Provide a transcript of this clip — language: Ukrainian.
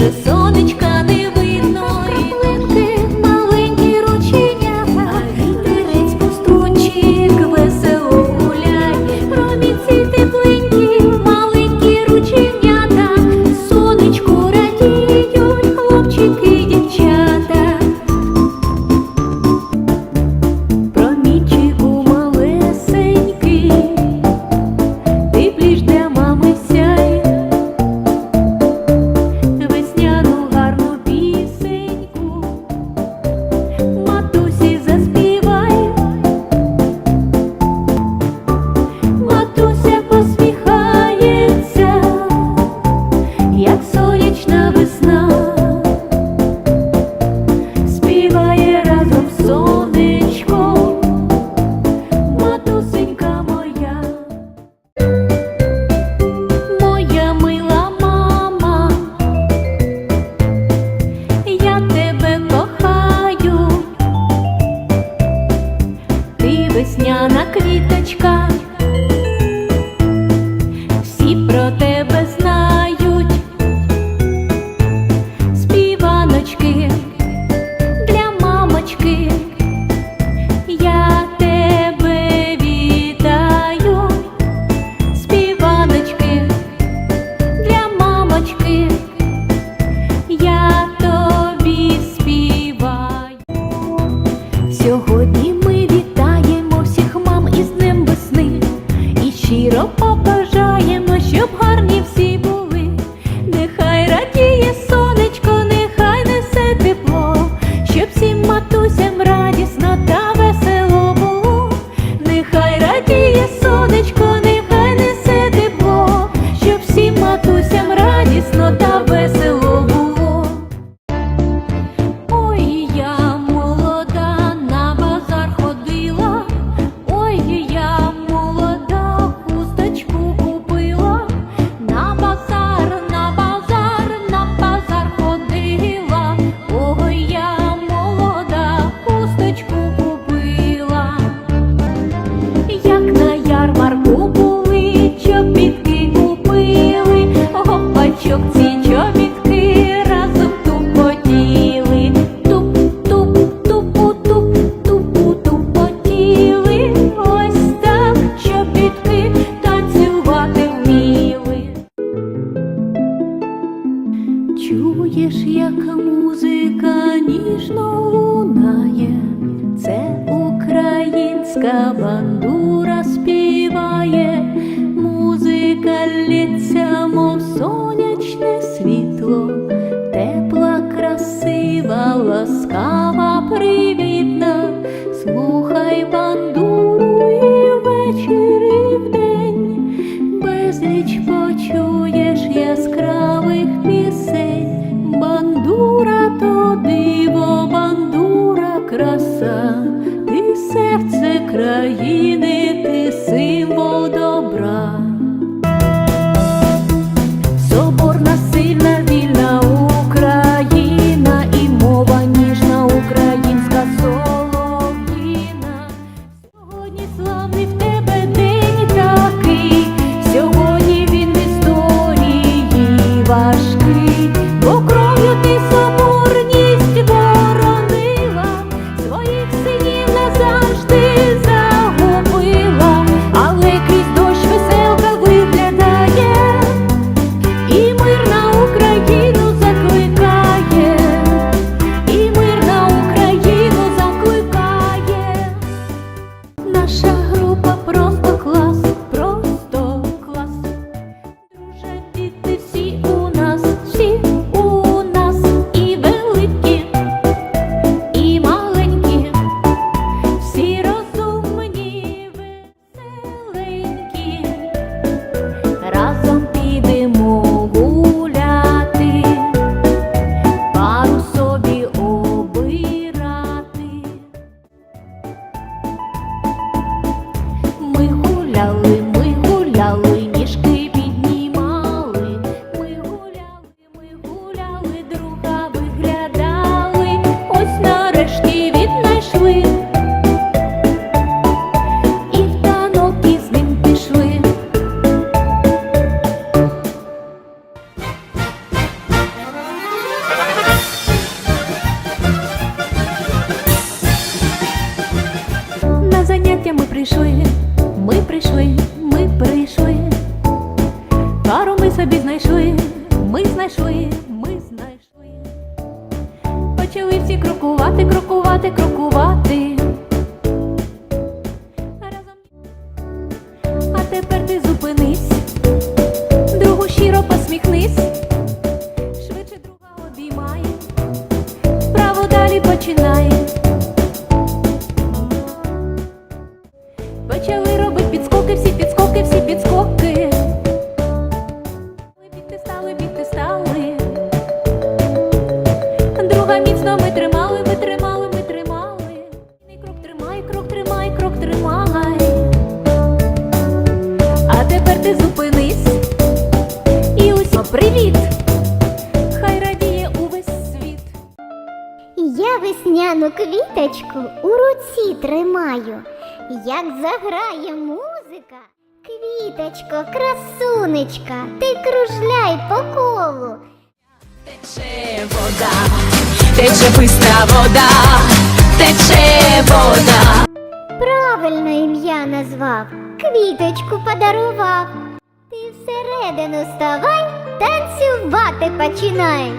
just чуєш, як музика ніжно лунає, це українська бандура. краса, ти серце країни. ти міцно ми тримали, ми тримали, ми тримали. Крок тримай, крок тримай, крок тримай. А тепер ти зупинись і усім привіт! Хай радіє увесь світ. Я весняну квіточку у руці тримаю, як заграє музика. Квіточко, красунечка, ти кружляй по колу. Тече вода тече писта вода, тече вода. Правильно ім'я назвав, квіточку подарував. Ти всередину ставай, танцювати починай.